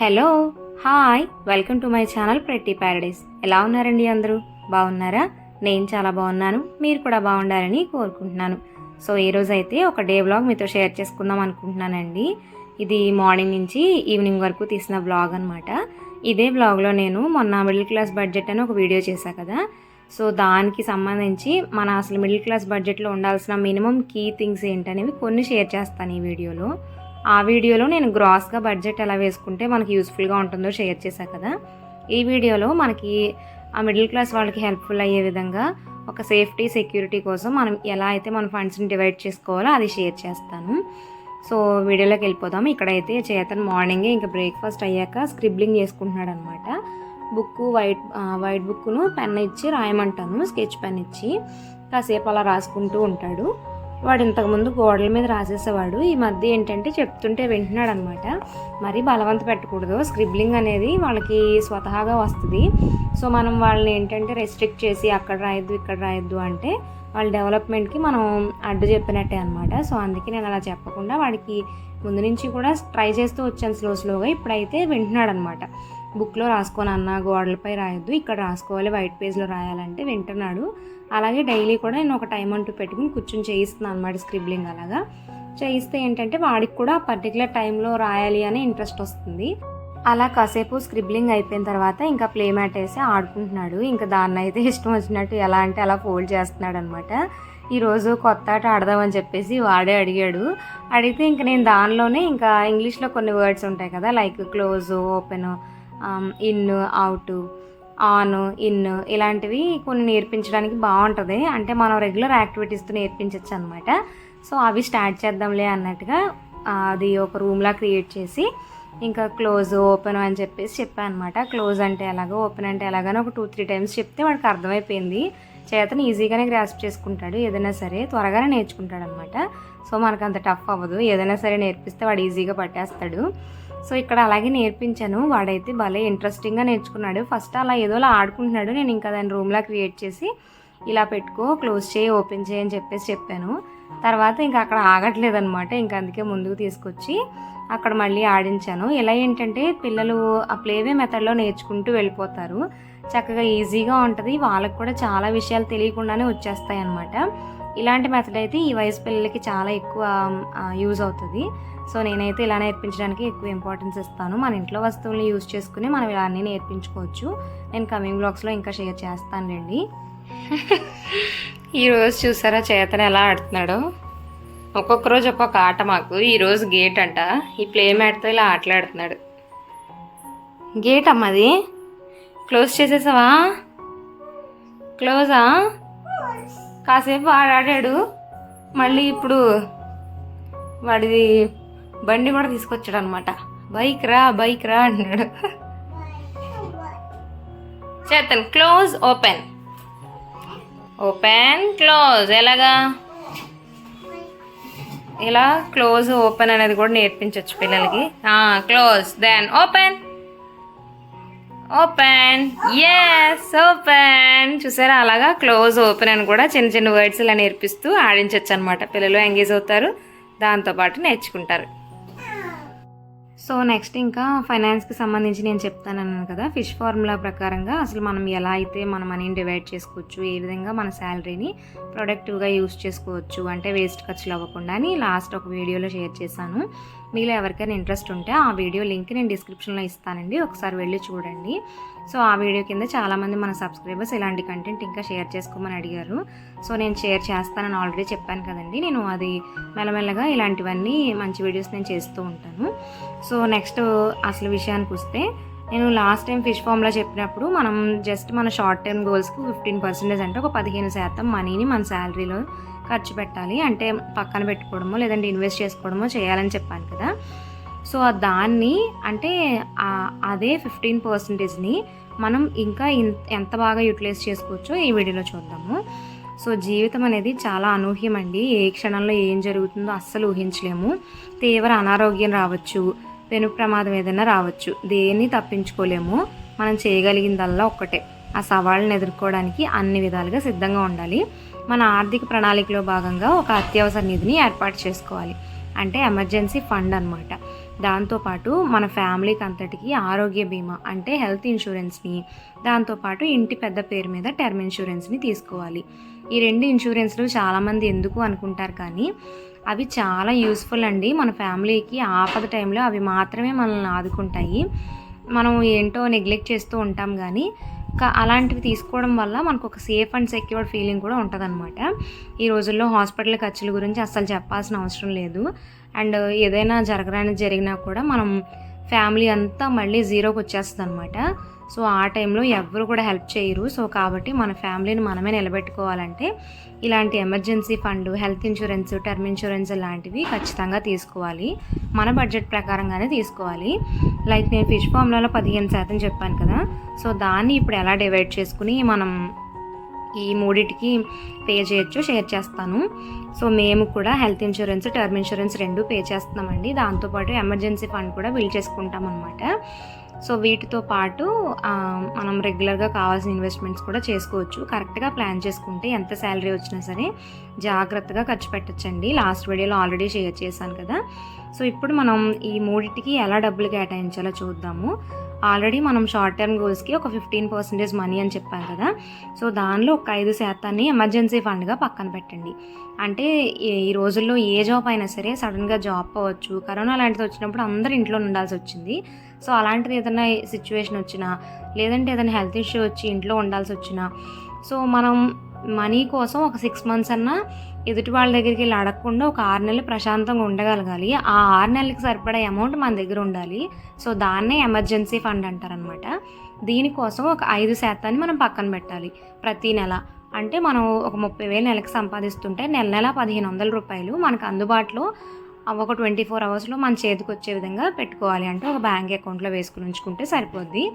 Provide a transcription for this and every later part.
Hello hi welcome to my channel pretty paradise. ఎలా ఉన్నారండి అందరూ? బాగున్నారా? నేను చాలా బాగున్నాను. మీరు కూడా బాగుండాలని కోరుకుంటున్నాను. సో ఈరోజు అయితే ఒక డే వ్లాగ్ మీతో షేర్ చేసుకుందాం అనుకుంటున్నానండి. ఇది మార్నింగ్ నుంచి ఈవినింగ్ వరకు తీసిన బ్లాగ్ అనమాట ఇదే బ్లాగ్లో నేను మొన్న మిడిల్ క్లాస్ బడ్జెట్ అని ఒక వీడియో చేశా కదా. సో దానికి సంబంధించి మన అసలు మిడిల్ క్లాస్ బడ్జెట్లో ఉండాల్సిన మినిమం కీ థింగ్స్ ఏంటనేవి కొన్ని షేర్ చేస్తాను ఈ వీడియోలో. ఆ వీడియోలో నేను గ్రాస్గా బడ్జెట్ ఎలా వేసుకుంటే మనకి యూస్ఫుల్గా ఉంటుందో షేర్ చేశాను కదా. ఈ వీడియోలో మనకి ఆ మిడిల్ క్లాస్ వాళ్ళకి హెల్ప్ఫుల్ అయ్యే విధంగా ఒక సేఫ్టీ సెక్యూరిటీ కోసం మనం ఎలా అయితే మన ఫండ్స్ని డివైడ్ చేసుకోవాలో అది షేర్ చేస్తాను. సో వీడియోలోకి వెళ్ళిపోదాం. ఇక్కడైతే చేతన్ మార్నింగే ఇంకా బ్రేక్ఫాస్ట్ అయ్యాక స్క్రిబ్లింగ్ చేసుకుంటున్నాడు అనమాట బుక్ వైట్ వైట్ బుక్ను పెన్ ఇచ్చి రాయమంటాను స్కెచ్ పెన్ ఇచ్చి. కాసేపు అలా రాసుకుంటూ ఉంటాడు. వాడు ఇంతకుముందు గోడల మీద రాసేసేవాడు. ఈ మధ్య ఏంటంటే చెప్తుంటే వింటున్నాడు అనమాట మరీ బలవంత పెట్టకూడదు. స్క్రిబ్లింగ్ అనేది వాళ్ళకి స్వతహాగా వస్తుంది. సో మనం వాళ్ళని ఏంటంటే రెస్ట్రిక్ట్ చేసి అక్కడ రాయొద్దు ఇక్కడ రాయొద్దు అంటే వాళ్ళ డెవలప్మెంట్కి మనం అడ్డు చెప్పినట్టే అనమాట. సో అందుకే నేను అలా చెప్పకుండా వాడికి ముందు నుంచి కూడా ట్రై చేస్తూ వచ్చాను స్లో స్లోగా ఇప్పుడైతే వింటున్నాడు అనమాట బుక్లో రాసుకోను అన్న గోడలపై రాయొద్దు ఇక్కడ రాసుకోవాలి వైట్ పేజ్లో రాయాలంటే వింటున్నాడు. అలాగే డైలీ కూడా నేను ఒక టైం అంటూ పెట్టుకుని కూర్చొని చేయిస్తున్నాను అనమాట స్క్రిబ్లింగ్ అలాగా. చేయిస్తే ఏంటంటే వాడికి కూడా పర్టికులర్ టైంలో రాయాలి అనే ఇంట్రెస్ట్ వస్తుంది. అలా కాసేపు స్క్రిబ్లింగ్ అయిపోయిన తర్వాత ఇంకా ప్లే మ్యాట్ వేసి ఆడుకుంటున్నాడు. ఇంకా దాన్ని అయితే ఇష్టం వచ్చినట్టు ఎలా అంటే అలా ఫోల్డ్ చేస్తున్నాడు అనమాట ఈరోజు కొత్త ఆట ఆడదామని చెప్పేసి వాడే అడిగాడు. అడిగితే ఇంక నేను దానిలోనే ఇంకా ఇంగ్లీష్లో కొన్ని వర్డ్స్ ఉంటాయి కదా like close open in out on in ఇలాంటివి కొన్ని నేర్పించడానికి బాగుంటుంది. అంటే మనం రెగ్యులర్ యాక్టివిటీస్తో నేర్పించవచ్చు అనమాట సో అవి స్టార్ట్ చేద్దాంలే అన్నట్టుగా అది ఒక రూమ్లా క్రియేట్ చేసి ఇంకా క్లోజ్ ఓపెన్ అని చెప్పేసి చెప్పాను అనమాట క్లోజ్ అంటే ఎలాగో ఓపెన్ అంటే ఎలాగని ఒక టూ త్రీ టైమ్స్ చెప్తే వాడికి అర్థమైపోయింది. చేతను ఈజీగానే గ్రాస్ప్ చేసుకుంటాడు ఏదైనా సరే త్వరగానే నేర్చుకుంటాడు అనమాట సో మనకు అంత టఫ్ అవ్వదు. ఏదైనా సరే నేర్పిస్తే వాడు ఈజీగా పట్టేస్తాడు. సో ఇక్కడ అలాగే నేర్పించాను. వాడైతే భలే ఇంట్రెస్టింగ్గా నేర్చుకున్నాడు. ఫస్ట్ అలా ఏదోలా ఆడుకుంటున్నాడు. నేను ఇంకా దాన్ని రూమ్లా క్రియేట్ చేసి ఇలా పెట్టుకో క్లోజ్ చేయి ఓపెన్ చేయి అని చెప్పేసి చెప్పాను. తర్వాత ఇంకా అక్కడ ఆగట్లేదు అనమాట ఇంకా అందుకే ముందుకు తీసుకొచ్చి అక్కడ మళ్ళీ ఆడించాను. ఇలా ఏంటంటే పిల్లలు ఆ ప్లేవే మెథడ్లో నేర్చుకుంటూ వెళ్ళిపోతారు. చక్కగా ఈజీగా ఉంటుంది. వాళ్ళకి కూడా చాలా విషయాలు తెలియకుండానే వచ్చేస్తాయి అనమాట ఇలాంటి మెథడ్ అయితే ఈ వయసు పిల్లలకి చాలా ఎక్కువ యూజ్ అవుతుంది. సో నేనైతే ఇలా నేర్పించడానికి ఎక్కువ ఇంపార్టెన్స్ ఇస్తాను. మన ఇంట్లో వస్తువులను యూజ్ చేసుకుని మనం ఇలా అన్నీ నేర్పించుకోవచ్చు. నేను కమింగ్ బ్లాగ్స్లో ఇంకా షేర్ చేస్తానండి ఈరోజు చూసారా చేతన ఎలా ఆడుతున్నాడు? ఒక్కొక్క రోజు ఒక్కొక్క ఆట మాకు. ఈరోజు గేట్ అంట. ఈ ప్లే మ్యాట్తో ఇలా ఆటలాడుతున్నాడు. గేట్ అమ్మది క్లోజ్ చేసేసావా? క్లోజా కాసేపు ఆడాడాడు. మళ్ళీ ఇప్పుడు వాడిది బండి కూడా తీసుకొచ్చాడు అనమాట బైక్ రా బైక్ రా అన్నాడు. Chetan close open. Open close ఎలాగా? ఇలా క్లోజ్ ఓపెన్ అనేది కూడా నేర్పించవచ్చు పిల్లలకి. Close then open. Open yes open చూసారా? అలాగా క్లోజ్ ఓపెన్ అని కూడా చిన్న చిన్న వర్డ్స్ ఇలా నేర్పిస్తూ ఆడించవచ్చు అనమాట పిల్లలు ఎంగేజ్ అవుతారు. దాంతోపాటు నేర్చుకుంటారు. సో నెక్స్ట్ ఇంకా ఫైనాన్స్కి సంబంధించి నేను చెప్తానన్నాను కదా ఫిష్ ఫార్ములా ప్రకారంగా అసలు మనం ఎలా అయితే మన మనీని డివైడ్ చేసుకోవచ్చు ఏ విధంగా మన శాలరీని ప్రొడక్టివ్గా యూస్ చేసుకోవచ్చు అంటే వేస్ట్ ఖర్చులు అవ్వకుండా అని లాస్ట్ ఒక వీడియోలో షేర్ చేశాను. మీలో ఎవరికైనా ఇంట్రెస్ట్ ఉంటే ఆ వీడియో లింక్ నేను డిస్క్రిప్షన్లో ఇస్తానండి ఒకసారి వెళ్ళి చూడండి. సో ఆ వీడియో కింద చాలామంది మన సబ్స్క్రైబర్స్ ఇలాంటి కంటెంట్ ఇంకా షేర్ చేసుకోమని అడిగారు. సో నేను షేర్ చేస్తానని ఆల్రెడీ చెప్పాను కదండి. నేను అది మెల్లమెల్లగా ఇలాంటివన్నీ మంచి వీడియోస్ నేను చేస్తూ ఉంటాను. సో నెక్స్ట్ అసలు విషయానికి వస్తే నేను లాస్ట్ టైం ఫిష్ ఫామ్లో చెప్పినప్పుడు మనం జస్ట్ మన షార్ట్ టర్మ్ గోల్స్కి ఫిఫ్టీన్ పర్సెంటేజ్ అంటే ఒక పదిహేను శాతం మనీని మన శాలరీలో ఖర్చు పెట్టాలి. అంటే పక్కన పెట్టుకోవడమో లేదంటే ఇన్వెస్ట్ చేసుకోవడమో చేయాలని చెప్పాను కదా. సో దాన్ని అంటే అదే ఫిఫ్టీన్ పర్సెంటేజ్ని మనం ఇంకా ఇన్- ఎంత బాగా యూటిలైజ్ చేసుకోవచ్చో ఈ వీడియోలో చూద్దాము. సో జీవితం అనేది చాలా అనూహ్యం అండి ఏ క్షణంలో ఏం జరుగుతుందో అస్సలు ఊహించలేము. తీవ్ర అనారోగ్యం రావచ్చు పెను ప్రమాదం ఏదైనా రావచ్చు దేన్ని తప్పించుకోలేము. మనం చేయగలిగిందల్లా ఒక్కటే. ఆ సవాళ్ళని ఎదుర్కోవడానికి అన్ని విధాలుగా సిద్ధంగా ఉండాలి. మన ఆర్థిక ప్రణాళికలో భాగంగా ఒక అత్యవసర నిధిని ఏర్పాటు చేసుకోవాలి. అంటే ఎమర్జెన్సీ ఫండ్ అనమాట దాంతోపాటు మన ఫ్యామిలీకి అంతటికి ఆరోగ్య బీమా అంటే హెల్త్ ఇన్సూరెన్స్ని దాంతోపాటు ఇంటి పెద్ద పేరు మీద టర్మ్ ఇన్సూరెన్స్ని తీసుకోవాలి. ఈ రెండు ఇన్సూరెన్స్లు చాలామంది ఎందుకు అనుకుంటారు కానీ అవి చాలా యూస్ఫుల్ అండి. మన ఫ్యామిలీకి ఆపద టైంలో అవి మాత్రమే మనల్ని ఆదుకుంటాయి. మనం ఏంటో నెగ్లెక్ట్ చేస్తూ ఉంటాం కానీ క- అలాంటివి తీసుకోవడం వల్ల మనకు ఒక సేఫ్ అండ్ సెక్యూర్డ్ ఫీలింగ్ కూడా ఉంటుందన్నమాట. ఈ రోజుల్లో హాస్పిటల్ ఖర్చుల గురించి అస్సలు చెప్పాల్సిన అవసరం లేదు. అండ్ ఏదైనా జరగరాని జరిగినా కూడా మనం ఫ్యామిలీ అంతా మళ్ళీ జీరోకి వచ్చేస్తుంది అనమాట సో ఆ టైంలో ఎవ్వరు కూడా హెల్ప్ చేయరు. సో కాబట్టి మన ఫ్యామిలీని మనమే నిలబెట్టుకోవాలంటే ఇలాంటి emergency fund health insurance term insurance లాంటివి ఖచ్చితంగా తీసుకోవాలి. మన బడ్జెట్ ప్రకారంగానే తీసుకోవాలి. లైక్ నేను ఫిష్ ఫామ్లలో పదిహేను శాతం చెప్పాను కదా. సో దాన్ని ఇప్పుడు ఎలా డివైడ్ చేసుకుని మనం ఈ మూడిటికి పే చేయొచ్చు షేర్ చేస్తాను. సో మేము కూడా హెల్త్ ఇన్సూరెన్స్ టర్మ్ ఇన్సూరెన్స్ రెండు పే చేస్తున్నామండి. దాంతోపాటు ఎమర్జెన్సీ ఫండ్ కూడా బిల్ చేసుకుంటాం అనమాట సో వీటితో పాటు మనం రెగ్యులర్గా కావాల్సిన ఇన్వెస్ట్మెంట్స్ కూడా చేసుకోవచ్చు. కరెక్ట్గా ప్లాన్ చేసుకుంటే ఎంత శాలరీ వచ్చినా సరే జాగ్రత్తగా ఖర్చు పెట్టచ్చండి. లాస్ట్ వీడియోలో ఆల్రెడీ షేర్ చేశాను కదా. సో ఇప్పుడు మనం ఈ మూడింటికి ఎలా డబ్బులు కేటాయించాలో చూద్దాము. ఆల్రెడీ మనం షార్ట్ టర్మ్ గోల్స్కి ఒక ఫిఫ్టీన్ పర్సెంటేజ్ మనీ అని చెప్పాం కదా. సో దానిలో ఒక ఐదు శాతాన్ని ఎమర్జెన్సీ ఫండ్గా పక్కన పెట్టండి. అంటే ఈ రోజుల్లో ఏ జాబ్ అయినా సరే సడన్గా జాబ్ అవ్వచ్చు కరోనా లాంటిది వచ్చినప్పుడు అందరు ఇంట్లో ఉండాల్సి వచ్చింది. సో అలాంటిది ఏదైనా సిచ్యువేషన్ వచ్చినా లేదంటే ఏదైనా హెల్త్ ఇష్యూ వచ్చి ఇంట్లో ఉండాల్సి వచ్చినా సో మనం మనీ కోసం ఒక సిక్స్ మంత్స్ అన్నా ఎదుటి వాళ్ళ దగ్గరికి వెళ్ళి అడగకుండా ఒక ఆరు నెలలు ప్రశాంతంగా ఉండగలగాలి. ఆ ఆరు నెలలకి సరిపడే అమౌంట్ మన దగ్గర ఉండాలి. సో దాన్నే ఎమర్జెన్సీ ఫండ్ అంటారనమాట దీనికోసం ఒక ఐదు శాతాన్ని మనం పక్కన పెట్టాలి. ప్రతి నెల. అంటే మనం ఒక ముప్పై వేలు నెలకు సంపాదిస్తుంటే నెల నెల పదిహేను వందల రూపాయలు మనకు అందుబాటులో ఒక ట్వంటీ ఫోర్ అవర్స్లో మన చేతికి వచ్చే విధంగా పెట్టుకోవాలి. అంటే ఒక బ్యాంక్ అకౌంట్లో వేసుకుని ఉంచుకుంటే సరిపోద్ది.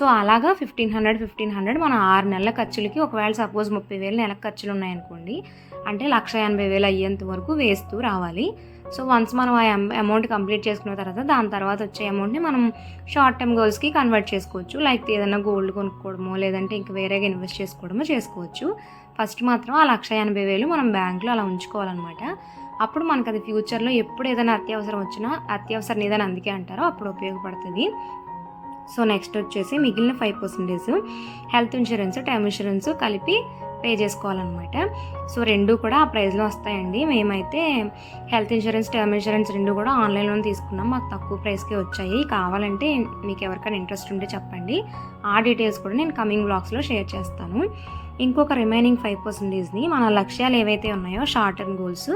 సో అలాగా ఫిఫ్టీన్ హండ్రెడ్ ఫిఫ్టీన్ హండ్రెడ్ మన ఆరు నెలల ఖర్చులకి ఒకవేళ సపోజ్ ముప్పై వేలు నెల ఖర్చులు ఉన్నాయనుకోండి అంటే లక్ష ఎనభై వేలు అయ్యేంత వరకు వేస్తూ రావాలి. సో వన్స్ మనం ఆ అమౌంట్ కంప్లీట్ చేసుకున్న తర్వాత దాని తర్వాత వచ్చే అమౌంట్ని మనం షార్ట్ టర్మ్ గోల్స్కి కన్వర్ట్ చేసుకోవచ్చు. లైక్ ఏదైనా గోల్డ్ కొనుక్కోవడమో లేదంటే ఇంకా వేరేగా ఇన్వెస్ట్ చేసుకోవడమో చేసుకోవచ్చు. ఫస్ట్ మాత్రం ఆ లక్ష ఎనభై వేలు మనం బ్యాంక్లో అలా ఉంచుకోవాలన్నమాట. అప్పుడు మనకు అది ఫ్యూచర్లో ఎప్పుడు ఏదైనా అత్యవసరం వచ్చినా అత్యవసర ఏదైనా అందుకే అంటారో అప్పుడు ఉపయోగపడుతుంది. సో నెక్స్ట్ వచ్చేసి మిగిలిన five percentage health insurance term insurance కలిపి పే చేసుకోవాలన్నమాట. సో రెండు కూడా ఆ ప్రైస్లో వస్తాయండి. మేమైతే హెల్త్ ఇన్సూరెన్స్ టర్మ్ ఇన్సూరెన్స్ రెండు కూడా ఆన్లైన్లో తీసుకున్నాం. మాకు తక్కువ ప్రైస్కే వచ్చాయి. కావాలంటే మీకు ఎవరికైనా ఇంట్రెస్ట్ ఉంటే చెప్పండి. ఆ డీటెయిల్స్ కూడా నేను కమింగ్ బ్లాగ్స్లో షేర్ చేస్తాను. ఇంకొక రిమైనింగ్ ఫైవ్ పర్సెంటేజ్ని మన లక్ష్యాలు ఏవైతే ఉన్నాయో షార్ట్ టర్మ్ గోల్స్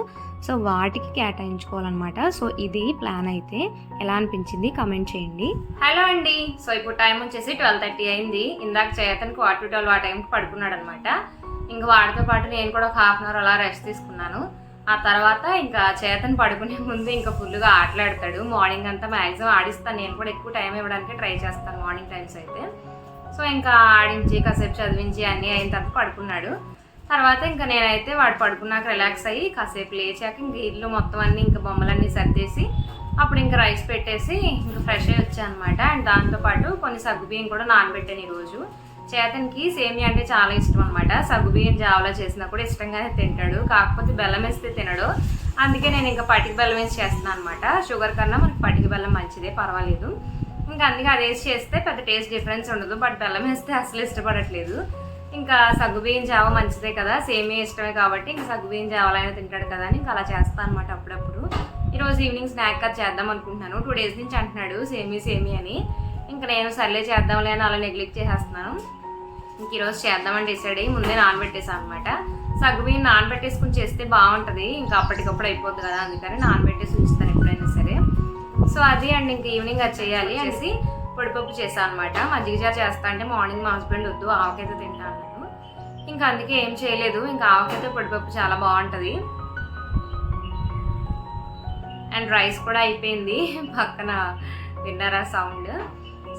సో వాటికి కేటాయించుకోవాలన్నమాట. సో ఇది ప్లాన్ అయితే. ఎలా అనిపించింది కమెంట్ చేయండి. హలో అండి. సో ఇప్పుడు టైం వచ్చేసి ట్వెల్వ్ థర్టీ అయింది. ఇందాక చేతనికి వాటర్ ట్వెల్వ్ ఆ టైంకి పడుకున్నాడు అనమాట ఇంకా వాడితో పాటు నేను కూడా ఒక హాఫ్ అన్ అవర్ అలా రెస్ట్ తీసుకున్నాను. ఆ తర్వాత ఇంకా చేతను పడుకునే ముందు ఇంకా ఫుల్గా ఆటలాడతాడు. మార్నింగ్ అంతా మ్యాక్సిమం ఆడిస్తాను. నేను కూడా ఎక్కువ టైం ఇవ్వడానికి ట్రై చేస్తాను మార్నింగ్ టైమ్స్ అయితే. సో ఇంకా ఆడించి కాసేపు చదివించి అన్నీ అయిన తర్వాత పడుకున్నాడు. తర్వాత ఇంకా నేనైతే వాడు పడుకున్నాక రిలాక్స్ అయ్యి కాసేపు లేచాక ఇంక ఇల్లు మొత్తం అన్నీ ఇంకా బొమ్మలన్నీ సర్దేసి అప్పుడు ఇంకా రైస్ పెట్టేసి ఇంకా ఫ్రెష్ అయ్యి వచ్చాను అనమాట అండ్ దాంతోపాటు కొన్ని సగ్గుబియ్యం కూడా నానబెట్టాను ఈరోజు. చేతన్కి సేమియా అంటే చాలా ఇష్టం అనమాట సగ్గుబియ్యం జావలా చేసినా కూడా ఇష్టంగానే తింటాడు. కాకపోతే బెల్లం వేస్తే తినడు. అందుకే నేను ఇంకా పటికి బెల్లం వేసి చేస్తున్నాను అనమాట షుగర్ కన్నా మనకి పటికి బెల్లం మంచిదే పర్వాలేదు. ఇంకా అందుకే అది వేసి చేస్తే పెద్ద టేస్ట్ డిఫరెన్స్ ఉండదు. బట్ బెల్లం వేస్తే అసలు ఇష్టపడట్లేదు. ఇంకా సగ్గుబియ్యం జావ మంచిదే కదా. సేమే ఇష్టమే కాబట్టి ఇంకా సగ్గుబియ్యం జావలైనా తింటాడు కదా అని ఇంకా అలా చేస్తాను అనమాట అప్పుడప్పుడు. ఈరోజు ఈవినింగ్ స్నాక్ అది చేద్దాం అనుకుంటున్నాను. టూ డేస్ నుంచి అంటున్నాడు సేమీ సేమీ అని. ఇంకా నేను సర్లే చేద్దాంలే అని అలా నెగ్లెక్ట్ చేసేస్తున్నాను. ఇంక ఈరోజు చేద్దామని డిసైడ్ అయ్యి ముందే నానబెట్టేసాను అనమాట సగ్గుబియ్యం నానబెట్టేసుకుని చేస్తే బాగుంటుంది. ఇంకా అప్పటికప్పుడు అయిపోద్ది కదా అందుకని నానబెట్టేసి ఉంచుతాను ఎప్పుడైనా సరే. సో అది అండ్ ఇంక ఈవినింగ్ అది చేయాలి అనేసి పొడిపప్పు చేశాను అనమాట మజ్జిగ చేస్తా అంటే మార్నింగ్ మా హస్బెండ్ వద్దు ఆవకైతే తింటాను నేను ఇంకా అందుకే ఏం చేయలేదు. ఇంకా ఆవకైతే పొడిపప్పు చాలా బాగుంటుంది. అండ్ రైస్ కూడా అయిపోయింది. పక్కన విన్నారా సౌండ్?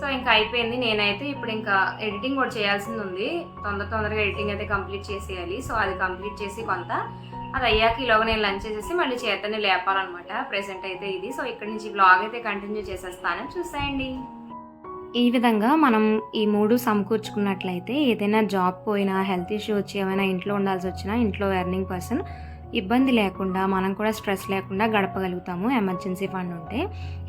సో ఇంకా అయిపోయింది. నేనైతే ఇప్పుడు ఇంకా ఎడిటింగ్ కూడా చేయాల్సింది ఉంది. తొందర తొందరగా ఎడిటింగ్ అయితే కంప్లీట్ చేసేయాలి. సో అది కంప్లీట్ చేసి కొంత అది అయ్యాక ఈలోగా నేను లంచ్ చేసేసి మళ్ళీ చేతని లేపాలన్నమాట. ప్రెసెంట్ అయితే ఇది. సో ఇక్కడ నుంచి బ్లాగ్ అయితే కంటిన్యూ చేసేస్తాను. చూసేయండి. ఈ విధంగా మనం ఈ మూడు సమకూర్చుకున్నట్లయితే ఏదైనా జాబ్ పోయినా హెల్త్ ఇష్యూ వచ్చి ఏమైనా ఇంట్లో ఉండాల్సి వచ్చినా ఇంట్లో ఎర్నింగ్ పర్సన్ ఇబ్బంది లేకుండా మనం కూడా స్ట్రెస్ లేకుండా గడపగలుగుతాము ఎమర్జెన్సీ ఫండ్ ఉంటే.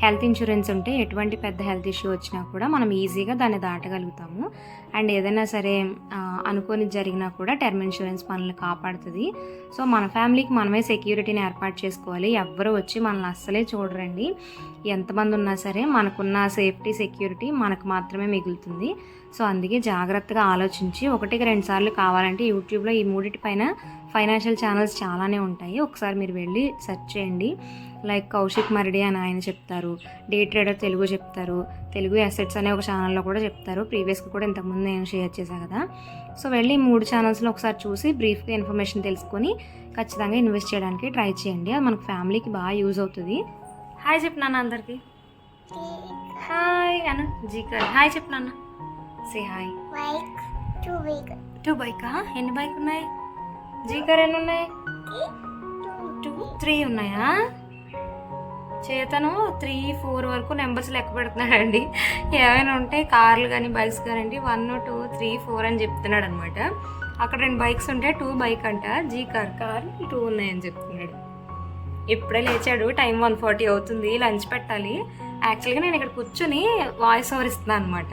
హెల్త్ ఇన్సూరెన్స్ ఉంటే ఎటువంటి పెద్ద హెల్త్ ఇష్యూ వచ్చినా కూడా మనం ఈజీగా దాన్ని దాటగలుగుతాము. అండ్ ఏదైనా సరే అనుకోని జరిగినా కూడా టర్మ్ ఇన్సూరెన్స్ మనల్ని కాపాడుతుంది. సో మన ఫ్యామిలీకి మనమే సెక్యూరిటీని ఏర్పాటు చేసుకోవాలి. ఎవ్వరు వచ్చి మనల్ని అస్సలే చూడరండి. ఎంతమంది ఉన్నా సరే మనకున్న సేఫ్టీ సెక్యూరిటీ మనకు మాత్రమే మిగులుతుంది. సో అందుకే జాగ్రత్తగా ఆలోచించి ఒకటికి రెండు సార్లు కావాలంటే యూట్యూబ్లో ఈ మూడిటి పైన ఫైనాన్షియల్ ఛానల్స్ చాలానే ఉంటాయి. ఒకసారి మీరు వెళ్ళి సెర్చ్ చేయండి. లైక్ కౌశిక్ మరడి అని ఆయన చెప్తారు. డే ట్రేడర్ తెలుగు చెప్తారు. తెలుగు అసెట్స్ అనే ఒక ఛానల్లో కూడా చెప్తారు. ప్రీవియస్గా కూడా ఇంతకుముందు నేను షేర్ చేశాను కదా. సో వెళ్ళి మూడు ఛానల్స్లో ఒకసారి చూసి బ్రీఫ్గా ఇన్ఫర్మేషన్ తెలుసుకొని ఖచ్చితంగా ఇన్వెస్ట్ చేయడానికి ట్రై చేయండి. అది మనకు ఫ్యామిలీకి బాగా యూజ్ అవుతుంది. హాయ్ చెప్పినాను అందరికీ. హాయ్ అన్న జీకర్. హాయ్ చెప్పినాన్న సే హాయ్. టూ బైకా ఎన్ని బైక్ ఉన్నాయి? జీకర్ ఎన్ని ఉన్నాయి టూ త్రీ ఉన్నాయా? చేతను త్రీ ఫోర్ వరకు నెంబర్స్ లెక్క పెడుతున్నాడండి. ఏమైనా ఉంటే కార్లు కానీ బైక్స్ కానీ వన్ టూ త్రీ ఫోర్ అని చెప్తున్నాడు అనమాట అక్కడ రెండు బైక్స్ ఉంటే టూ బైక్ అంట జీ కార్ కార్ టూ ఉన్నాయని చెప్తున్నాడు. ఇప్పుడే లేచాడు టైం వన్ ఫార్టీ అవుతుంది లంచ్ పెట్టాలి. యాక్చువల్గా నేను ఇక్కడ కూర్చొని వాయిస్ ఓవర్ ఇస్తున్నాను అనమాట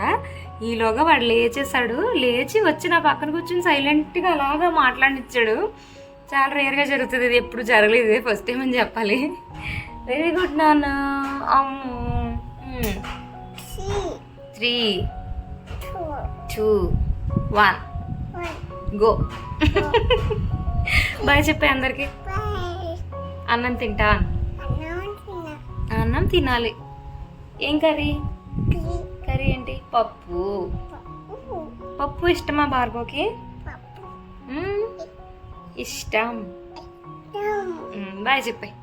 ఈలోగా వాడు లేచేసాడు లేచి వచ్చి నా పక్కన కూర్చొని సైలెంట్గా అలాగా మాట్లాడినిచ్చాడు. చాలా రేర్గా జరుగుతుంది. ఇది ఎప్పుడు జరగలేదు. ఇదే ఫస్ట్ టైం అని చెప్పాలి. వెరీ గుడ్ నాన్న. అమ్మో. Three two one. Go bye చెప్పే అందరికి. అన్నం తింటా అన్నం తినాలి. ఏం కర్రీ? కర్రీ. ఏంటి? పప్పు. పప్పు. ఇష్టమా భార్గవ్కి. ఇష్టం. బాయ్ చెప్పాయి.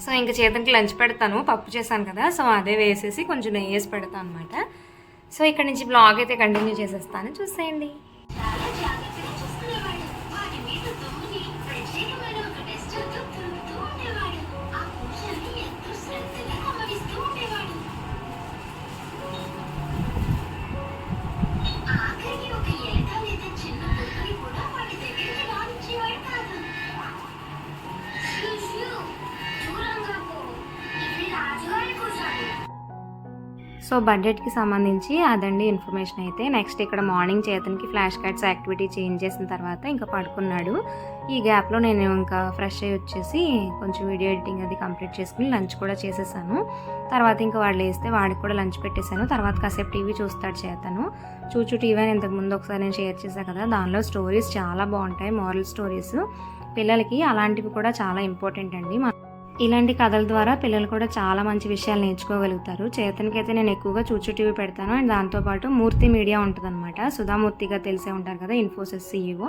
సో ఇంకా చేతనికి లంచ్ పెడతాను. పప్పు చేశాను కదా. సో అదే వేసేసి కొంచెం నెయ్యి వేసి పెడతాను అనమాట సో ఇక్కడ నుంచి బ్లాగ్ అయితే కంటిన్యూ చేసేస్తాను. చూసేయండి. సో బడ్జెట్కి సంబంధించి అదండి ఇన్ఫర్మేషన్ అయితే. నెక్స్ట్ ఇక్కడ మార్నింగ్ చేతనికి ఫ్లాష్ కార్డ్స్ యాక్టివిటీ చేంజ్ చేసిన తర్వాత ఇంకా పడుకున్నాడు. ఈ గ్యాప్లో నేను ఇంకా ఫ్రెష్ అయ్యి వచ్చేసి కొంచెం వీడియో ఎడిటింగ్ అది కంప్లీట్ చేసుకుని లంచ్ కూడా చేసేసాను. తర్వాత ఇంకా వాడు లేస్తే వాడికి కూడా లంచ్ పెట్టేశాను. తర్వాత కాసేపు టీవీ చూస్తాడు చేతను. చూచు టీవీ అని ఇంతకుముందు ఒకసారి నేను షేర్ చేశాను కదా దానిలో స్టోరీస్ చాలా బాగుంటాయి మోరల్ స్టోరీస్. పిల్లలకి అలాంటివి కూడా చాలా ఇంపార్టెంట్ అండి. మన ఇలాంటి కథల ద్వారా పిల్లలు కూడా చాలా మంచి విషయాలు నేర్చుకోగలుగుతారు. చేతనికైతే నేను ఎక్కువగా చూచు టీవీ పెడతాను. అండ్ దాంతోపాటు మూర్తి మీడియా ఉంటుందన్నమాట. సుధామూర్తిగా తెలిసే ఉంటారు కదా ఇన్ఫోసిస్ సీఈఓ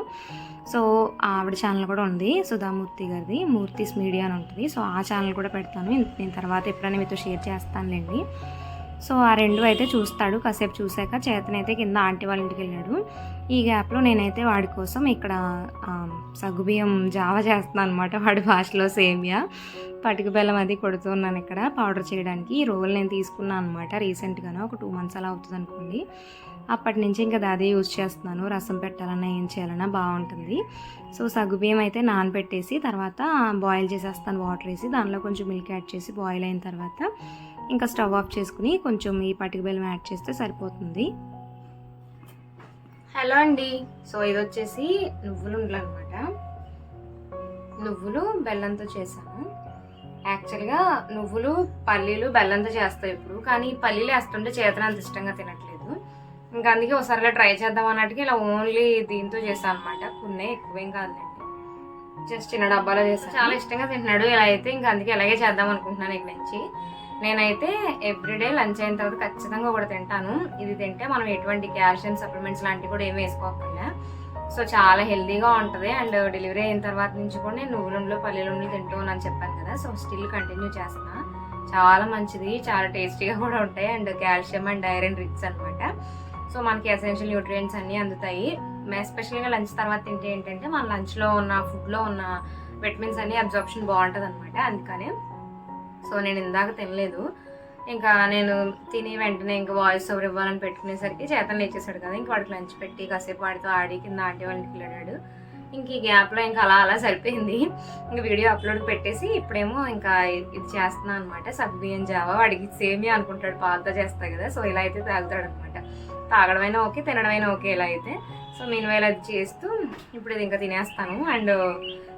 సో ఆవిడ ఛానల్ కూడా ఉంది. సుధామూర్తి గారిది మూర్తిస్ మీడియా అని ఉంటుంది. సో ఆ ఛానల్ కూడా పెడతాను. నేను తర్వాత ఎప్పుడైనా మీతో షేర్ చేస్తానులేండి. సో ఆ రెండు అయితే చూస్తాడు. కాసేపు చూశాక చేతనైతే కింద ఆంటీ వాళ్ళ ఇంటికి వెళ్ళాడు. ఈ గ్యాప్లో నేనైతే వాడి కోసం ఇక్కడ సగ్గుబియ్యం జావ చేస్తున్నాను అనమాట వాడి భాషలో సేమియా. పటిక బెల్లం అది కొడుతున్నాను ఇక్కడ పౌడర్ చేయడానికి. ఈ రోల్ నేను తీసుకున్నాను అనమాట రీసెంట్గానే ఒక టూ మంత్స్ అలా అవుతుంది అనుకోండి. అప్పటి నుంచి ఇంకా అదే యూజ్ చేస్తున్నాను. రసం పెట్టాలన్నా ఏం చేయాలన్నా బాగుంటుంది. సో సగ్గుబియ్యం అయితే నానబెట్టేసి తర్వాత బాయిల్ చేసేస్తాను వాటర్ వేసి దానిలో కొంచెం మిల్క్ యాడ్ చేసి బాయిల్ అయిన తర్వాత ఇంకా స్టవ్ ఆఫ్ చేసుకుని కొంచెం ఈ పటిక బెల్లం యాడ్ చేస్తే సరిపోతుంది. హలో అండి. సో ఇది వచ్చేసి నువ్వులు అనమాట నువ్వులు బెల్లంతో చేశాను. యాక్చువల్గా నువ్వులు పల్లీలు బెల్లంతో చేస్తాయి ఇప్పుడు కానీ పల్లీలు వేస్తుంటే చేతన అంత ఇష్టంగా తినట్లేదు. ఇంకా అందుకే ఒకసారిగా ట్రై చేద్దాం అన్నట్టుగా ఇలా ఓన్లీ దీంతో చేశాను అనమాట కొన్ని ఎక్కువేం కాదులేండి. జస్ట్ చిన్న డబ్బాలో చేస్తాను చాలా ఇష్టంగా తింటున్నాడు. ఇలా అయితే ఇంకా అందుకే ఇలాగే చేద్దాం అనుకుంటున్నాను ఇక్కడ నుంచి. నేనైతే ఎవ్రీడే లంచ్ అయిన తర్వాత ఖచ్చితంగా ఒకటి తింటాను. ఇది తింటే మనం ఎటువంటి కాల్షియం సప్లిమెంట్స్ లాంటివి కూడా ఏమి వేసుకోకుండా. సో చాలా హెల్దీగా ఉంటుంది. అండ్ డెలివరీ అయిన తర్వాత నుంచి కూడా నేను నువ్వులుండ్లు పల్లీలుండ్లు తింటాను అని చెప్పాను కదా. సో స్టిల్ కంటిన్యూ చేస్తున్నా చాలా మంచిది. చాలా టేస్టీగా కూడా ఉంటాయి. And calcium and iron rich అనమాట సో మనకి ఎసెన్షియల్ న్యూట్రియంట్స్ అన్నీ అందుతాయి. ఎస్పెషల్గా లంచ్ తర్వాత తింటే ఏంటంటే మన లంచ్లో ఉన్న ఫుడ్లో ఉన్న విటమిన్స్ అన్ని అబ్జార్ప్షన్ బాగుంటుంది అనమాట అందుకనే సో నేను ఇందాక తినలేదు. ఇంకా నేను తిని వెంటనే ఇంకా వాయిస్ ఓవర్ ఇవ్వాలని పెట్టుకునేసరికి చేతను లేచేసాడు కదా ఇంకా వాడికి లంచ్ పెట్టి కాసేపు వాడితో ఆడి కింద ఆంటీ వాళ్ళకి వెళ్ళాడు. ఇంక ఈ గ్యాప్లో ఇంకా అలా అలా సరిపోయింది. ఇంక వీడియో అప్లోడ్ పెట్టేసి ఇప్పుడేమో ఇంకా ఇది చేస్తున్నాను అనమాట సగ్బియ్యం జావా వాడికి సేమియా అనుకుంటాడు పాలతో చేస్తా కదా సో ఇలా అయితే తాగుతాడు అనమాట తాగడమైనా ఓకే తినడమైనా ఓకే ఇలా అయితే. సో మీన్ వేళ అది చేస్తూ ఇప్పుడు ఇది ఇంకా తినేస్తాను. అండ్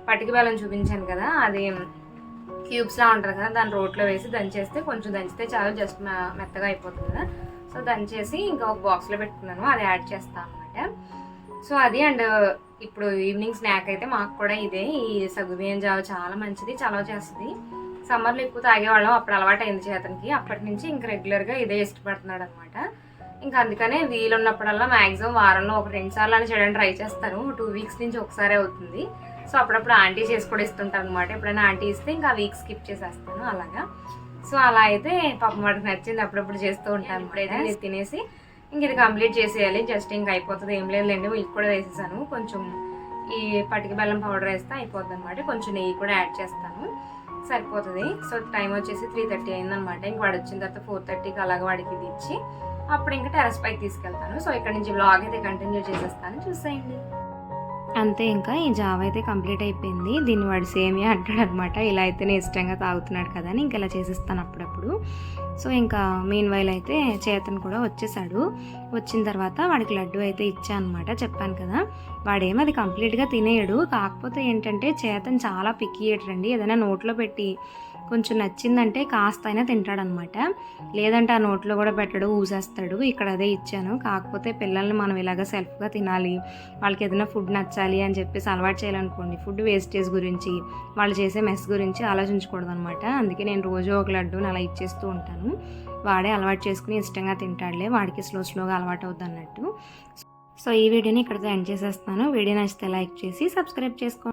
పటికి బెల్లం చూపించాను కదా అది క్యూబ్స్లా ఉంటారు కదా దాన్ని రోట్లో వేసి దంచేస్తే కొంచెం దంచితే చాలు జస్ట్ మెత్తగా అయిపోతుంది కదా. సో దంచేసి ఇంకా ఒక బాక్స్లో పెట్టుకున్నాను అది యాడ్ చేస్తాను అనమాట సో అది అండ్ ఇప్పుడు ఈవినింగ్ స్నాక్ అయితే మాకు కూడా ఇదే. ఈ సగ్గుబియ్యం జావ చాలా మంచిది చలవ చేస్తుంది. సమ్మర్లో ఎక్కువ తాగేవాళ్ళం అప్పుడు అలవాటు అయింది చేతనికి. అప్పటి నుంచి ఇంక రెగ్యులర్గా ఇదే ఇష్టపడుతున్నాడు అనమాట ఇంకా అందుకనే వీలున్నప్పుడల్లా మ్యాక్సిమం వారంలో ఒక రెండు సార్లు అని చేయడానికి ట్రై చేస్తాను. టూ వీక్స్ నుంచి ఒకసారి అవుతుంది. సో అప్పుడప్పుడు ఆంటీ చేసి కూడా ఇస్తుంటాను అనమాట ఎప్పుడైనా ఆంటీ ఇస్తే ఇంకా వీక్ స్కిప్ చేసేస్తాను అలాగా. సో అలా అయితే పాపం వాడికి నచ్చింది అప్పుడప్పుడు చేస్తూ ఉంటాను ఇప్పుడైతే ఇది తినేసి ఇంక ఇది కంప్లీట్ చేసేయాలి. జస్ట్ ఇంకా అయిపోతుంది ఏం లేదులేండి మిల్క్ కూడా వేసేసాను. కొంచెం ఈ పటిక బెల్లం పౌడర్ వేస్తే అయిపోతుంది అనమాట కొంచెం నెయ్యి కూడా యాడ్ చేస్తాను. సరిపోతుంది. సో టైం వచ్చేసి త్రీ థర్టీ అయిందనమాట ఇంక వాడు వచ్చిన తర్వాత ఫోర్ థర్టీకి అలాగ వాడికి ఇది ఇచ్చి అప్పుడు ఇంకా టెరస్ పైకి తీసుకెళ్తాను. సో ఇక్కడ నుంచి బ్లాగ్ అయితే కంటిన్యూ చేసేస్తాను. చూసేయండి. అంతే ఇంకా ఈ జావ అయితే కంప్లీట్ అయిపోయింది. దీన్ని వాడు సేమియా అంటాడు అనమాట ఇలా అయితేనే ఇష్టంగా తాగుతున్నాడు కదా అని ఇంకా ఇలా చేసేస్తాను అప్పుడప్పుడు. సో ఇంకా మెయిన్ వైల్ అయితే చేతన్ కూడా వచ్చేసాడు. వచ్చిన తర్వాత వాడికి లడ్డు అయితే ఇచ్చా అనమాట చెప్పాను కదా. వాడేమో అది కంప్లీట్గా తినేయడు. కాకపోతే ఏంటంటే చేతన్ చాలా పిక్కి అండి ఏదైనా నోట్లో పెట్టి కొంచెం నచ్చిందంటే కాస్త అయినా తింటాడనమాట. లేదంటే ఆ నోట్లో కూడా పెట్టడు ఊసేస్తాడు. ఇక్కడ అదే ఇచ్చాను. కాకపోతే పిల్లల్ని మనం ఇలాగ సెల్ఫ్గా తినాలి. వాళ్ళకి ఏదైనా ఫుడ్ నచ్చాలి అని చెప్పేసి అలవాటు చేయాలనుకోండి. ఫుడ్ వేస్టేజ్ గురించి వాళ్ళు చేసే మెస్ గురించి ఆలోచించకూడదు అనమాట అందుకే నేను రోజు ఒక లడ్డూని అలా ఇచ్చేస్తూ ఉంటాను. వాడే అలవాటు చేసుకుని ఇష్టంగా తింటాడులే. వాడికి స్లో స్లోగా అలవాటు అవుతుంది అన్నట్టు సో ఈ వీడియోని ఇక్కడితో ఎండ్ చేసేస్తాను వీడియో నచ్చితే లైక్ చేసి సబ్స్క్రైబ్ చేసుకోండి.